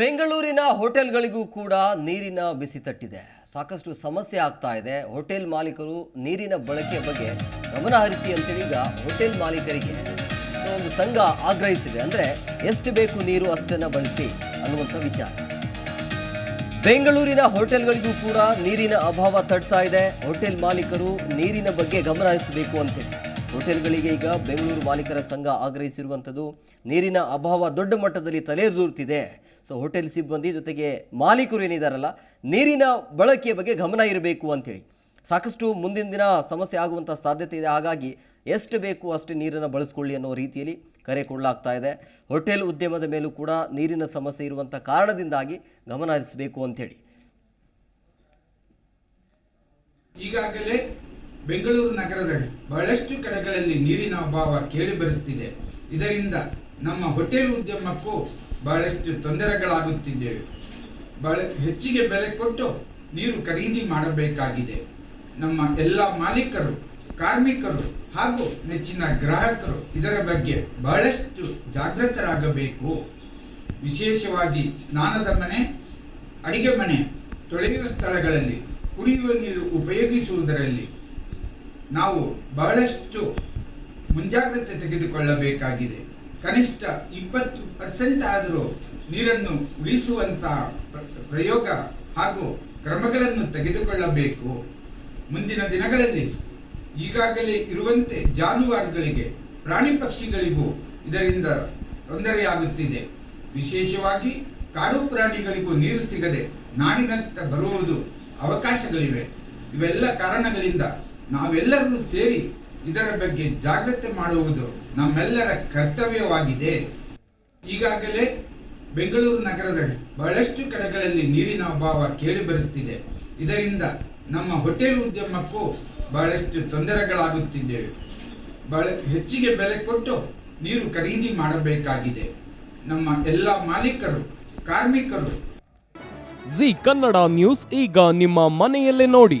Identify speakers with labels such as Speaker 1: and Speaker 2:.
Speaker 1: ಬೆಂಗಳೂರಿನ ಹೋಟೆಲ್ಗಳಿಗೂ ಕೂಡ ನೀರಿನ ಬಿಸಿ ತಟ್ಟಿದೆ. ಸಾಕಷ್ಟು ಸಮಸ್ಯೆ ಆಗ್ತಾ ಇದೆ. ಹೋಟೆಲ್ ಮಾಲೀಕರು ನೀರಿನ ಬಳಕೆ ಬಗ್ಗೆ ಗಮನ ಹರಿಸಿ ಅಂತೇಳಿ ಈಗ ಹೋಟೆಲ್ ಮಾಲೀಕರಿಗೆ ಒಂದು ಸಂಘ ಆಗ್ರಹಿಸಿದೆ. ಅಂದ್ರೆ ಎಷ್ಟು ಬೇಕು ನೀರು ಅಷ್ಟನ್ನ ಬಳಸಿ ಅನ್ನುವಂಥ ವಿಚಾರ. ಬೆಂಗಳೂರಿನ ಹೋಟೆಲ್ಗಳಿಗೂ ಕೂಡ ನೀರಿನ ಅಭಾವ ತಡ್ತಾ ಇದೆ. ಹೋಟೆಲ್ ಮಾಲೀಕರು ನೀರಿನ ಬಗ್ಗೆ ಗಮನ ಹರಿಸಬೇಕು ಅಂತೇಳಿ ಹೋಟೆಲ್ಗಳಿಗೆ ಈಗ ಬೆಂಗಳೂರು ಮಾಲೀಕರ ಸಂಘ ಆಗ್ರಹಿಸಿರುವಂಥದ್ದು ನೀರಿನ ಅಭಾವ ದೊಡ್ಡ ಮಟ್ಟದಲ್ಲಿ ತಲೆದೂರುತ್ತಿದೆ ಸೊ ಹೋಟೆಲ್ ಸಿಬ್ಬಂದಿ ಜೊತೆಗೆ ಮಾಲೀಕರು ಏನಿದಾರಲ್ಲ, ನೀರಿನ ಬಳಕೆಯ ಬಗ್ಗೆ ಗಮನ ಇರಬೇಕು ಅಂತೇಳಿ ಸಾಕಷ್ಟು ಮುಂದಿನ ದಿನ ಸಮಸ್ಯೆ ಆಗುವಂಥ ಸಾಧ್ಯತೆ ಇದೆ. ಹಾಗಾಗಿ ಎಷ್ಟು ಬೇಕು ಅಷ್ಟು ನೀರನ್ನು ಬಳಸ್ಕೊಳ್ಳಿ ಅನ್ನೋ ರೀತಿಯಲ್ಲಿ ಕರೆ ಕೊಡಲಾಗ್ತಾ ಇದೆ. ಹೋಟೆಲ್ ಉದ್ಯಮದ ಮೇಲೂ ಕೂಡ ನೀರಿನ ಸಮಸ್ಯೆ ಇರುವಂಥ ಕಾರಣದಿಂದಾಗಿ ಗಮನ ಹರಿಸಬೇಕು ಅಂಥೇಳಿ.
Speaker 2: ಈಗಾಗಲೇ ಬೆಂಗಳೂರು ನಗರದಲ್ಲಿ ಬಹಳಷ್ಟು ಕಡೆಗಳಲ್ಲಿ ನೀರಿನ ಅಭಾವ ಕೇಳಿಬರುತ್ತಿದೆ ಇದರಿಂದ ನಮ್ಮ ಹೋಟೆಲ್ ಉದ್ಯಮಕ್ಕೂ ಬಹಳಷ್ಟು ತೊಂದರೆಗಳಾಗುತ್ತಿದ್ದೇವೆ ಬಹಳ ಹೆಚ್ಚಿಗೆ ಬೆಲೆ ಕೊಟ್ಟು ನೀರು ಖರೀದಿ ಮಾಡಬೇಕಾಗಿದೆ. ನಮ್ಮ ಎಲ್ಲ ಮಾಲೀಕರು, ಕಾರ್ಮಿಕರು ಹಾಗೂ ನೆಚ್ಚಿನ ಗ್ರಾಹಕರು ಇದರ ಬಗ್ಗೆ ಬಹಳಷ್ಟು ಜಾಗೃತರಾಗಬೇಕು. ವಿಶೇಷವಾಗಿ ಸ್ನಾನದ ಮನೆ, ಅಡಿಗೆ ಮನೆ, ತೊಳೆಯುವ ಸ್ಥಳಗಳಲ್ಲಿ ಕುಡಿಯುವ ನೀರು ಉಪಯೋಗಿಸುವುದರಲ್ಲಿ ನಾವು ಬಹಳಷ್ಟು ಮುಂಜಾಗ್ರತೆ ತೆಗೆದುಕೊಳ್ಳಬೇಕಾಗಿದೆ. ಕನಿಷ್ಠ ಇಪ್ಪತ್ತು ಪರ್ಸೆಂಟ್ ಆದರೂ ನೀರನ್ನು ಉಳಿಸುವಂತಹ ಪ್ರ- ಪ್ರಯೋಗ ಹಾಗೂ ಕ್ರಮಗಳನ್ನು ತೆಗೆದುಕೊಳ್ಳಬೇಕು. ಮುಂದಿನ ದಿನಗಳಲ್ಲಿ ಈಗಾಗಲೇ ಇರುವಂತೆ ಜಾನುವಾರುಗಳಿಗೆ, ಪ್ರಾಣಿ ಪಕ್ಷಿಗಳಿಗೂ ಇದರಿಂದ ತೊಂದರೆಯಾಗುತ್ತಿದೆ. ವಿಶೇಷವಾಗಿ ಕಾಡು ಪ್ರಾಣಿಗಳಿಗೂ ನೀರು ಸಿಗದೆ ನಾಡಿನತ್ತ ಬರುವುದು ಅವಕಾಶಗಳಿವೆ. ಇವೆಲ್ಲ ಕಾರಣಗಳಿಂದ ನಾವೆಲ್ಲರೂ ಸೇರಿ ಇದರ ಬಗ್ಗೆ ಜಾಗೃತಿ ಮಾಡುವುದು ನಮ್ಮೆಲ್ಲರ ಕರ್ತವ್ಯವಾಗಿದೆ. ಈಗಾಗಲೇ ಬೆಂಗಳೂರು ನಗರದಲ್ಲಿ ಬಹಳಷ್ಟು ಕಡೆಗಳಲ್ಲಿ ನೀರಿನ ಅಭಾವ ಕೇಳಿಬರುತ್ತಿದೆ ಇದರಿಂದ ನಮ್ಮ ಹೋಟೆಲ್ ಉದ್ಯಮಕ್ಕೂ ಬಹಳಷ್ಟು ತೊಂದರೆಗಳಾಗುತ್ತಿದ್ದೇವೆ ಬಹಳ ಹೆಚ್ಚಿಗೆ ಬೆಲೆ ಕೊಟ್ಟು ನೀರು ಖರೀದಿ ಮಾಡಬೇಕಾಗಿದೆ. ನಮ್ಮ ಎಲ್ಲ ಮಾಲೀಕರು, ಕಾರ್ಮಿಕರು.
Speaker 3: ಜಿ ಕನ್ನಡ ನ್ಯೂಸ್ ಈಗ ನಿಮ್ಮ ಮನೆಯಲ್ಲೇ ನೋಡಿ.